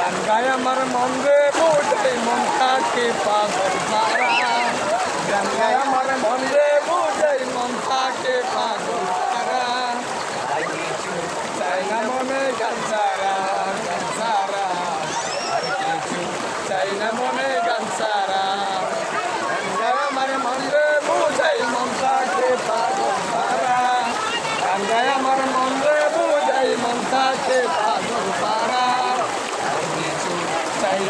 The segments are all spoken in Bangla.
গান গায় আমার মন রে বুঝাই মন থাকে পাগল সারা গান গায় আমার মন রে বুঝাই মন থাকে পাগল কিছু চাই না মনে গান সারা গান সারা চাই না মনে গান সারা গান গায় আমার মন রে বুঝাই মন থাকে পাগল সারা গান গায় আমার মন রে বুঝাই মন থাকে পাগল সারা আর কিছু চাই না মনে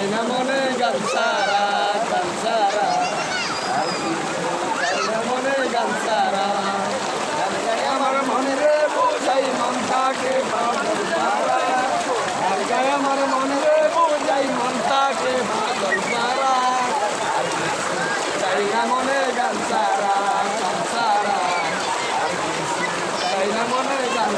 চাই মনে গান সারা গান মনে গান সারা আমার মনে রে বোঝাই মন থাকে পাগল সারা আর গাই আমার মনে রে মন গান সারা গান মনে গান